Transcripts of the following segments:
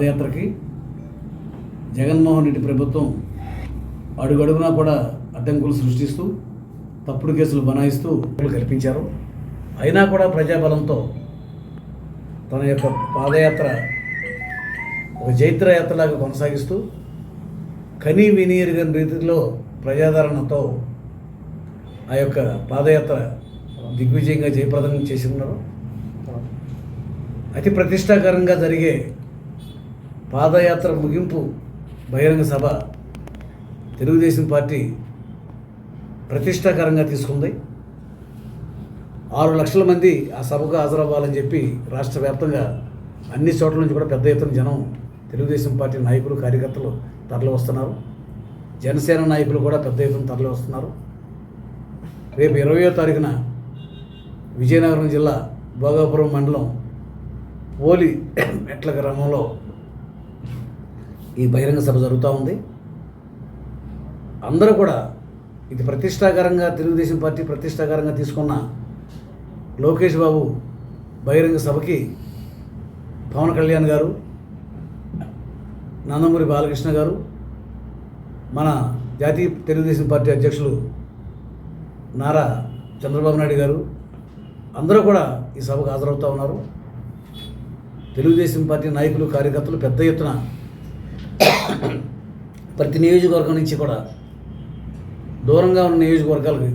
పాదయాత్రకి జగన్మోహన్ రెడ్డి ప్రభుత్వం అడుగడుగునా కూడా అడ్డంకులు సృష్టిస్తూ తప్పుడు కేసులు బనాయిస్తూ కల్పించారు. అయినా కూడా ప్రజాబలంతో తన యొక్క పాదయాత్ర ఒక జైత్ర యాత్రలాగా కొనసాగిస్తూ కనీ వినియరిగిన రీతిలో ప్రజాదరణతో ఆ యొక్క పాదయాత్ర దిగ్విజయంగా జయప్రదం చేసి ఉన్నారు. అతి ప్రతిష్టాకరంగా జరిగే పాదయాత్ర ముగింపు బహిరంగ సభ తెలుగుదేశం పార్టీ ప్రతిష్టాకరంగా తీసుకుంది. ఆరు లక్షల మంది ఆ సభకు హాజరవ్వాలని చెప్పి రాష్ట్ర వ్యాప్తంగా అన్ని చోట్ల నుంచి కూడా పెద్ద ఎత్తున జనం తెలుగుదేశం పార్టీ నాయకులు కార్యకర్తలు తరలి వస్తున్నారు. జనసేన నాయకులు కూడా పెద్ద ఎత్తున తరలి వస్తున్నారు. రేపు ఇరవయో తారీఖున విజయనగరం జిల్లా భోగాపురం మండలం పోలి మెట్ల గ్రామంలో ఈ బహిరంగ సభ జరుగుతూ ఉంది. అందరూ కూడా ఇది ప్రతిష్టాకరంగా తెలుగుదేశం పార్టీ ప్రతిష్టాకరంగా తీసుకున్న లోకేష్ బాబు బహిరంగ సభకి పవన్ కళ్యాణ్ గారు నందమూరి బాలకృష్ణ గారు మన జాతీయ తెలుగుదేశం పార్టీ అధ్యక్షులు నారా చంద్రబాబు నాయుడు గారు అందరూ కూడా ఈ సభకు హాజరవుతూ ఉన్నారు. తెలుగుదేశం పార్టీ నాయకులు కార్యకర్తలు పెద్ద ఎత్తున ప్రతి నియోజకవర్గం నుంచి కూడా దూరంగా ఉన్న నియోజకవర్గాలకు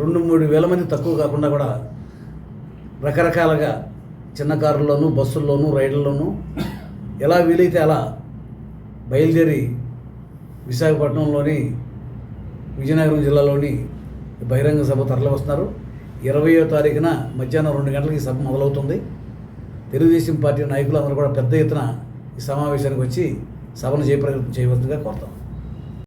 రెండు మూడు వేల మంది తక్కువ కాకుండా కూడా రకరకాలుగా చిన్న కారుల్లోనూ బస్సుల్లోనూ రైళ్ళలోనూ ఎలా వీలైతే అలా బయలుదేరి విశాఖపట్నంలోని విజయనగరం జిల్లాలోని బహిరంగ సభ తరలి వస్తున్నారు. ఇరవయో తారీఖున మధ్యాహ్నం రెండు గంటలకు ఈ సభ మొదలవుతుంది. తెలుగుదేశం పార్టీ నాయకులు అందరూ కూడా పెద్ద ఎత్తున ఈ సమావేశానికి వచ్చి సభను జయప్రదం చేయవలసిందిగా కోరుతాం.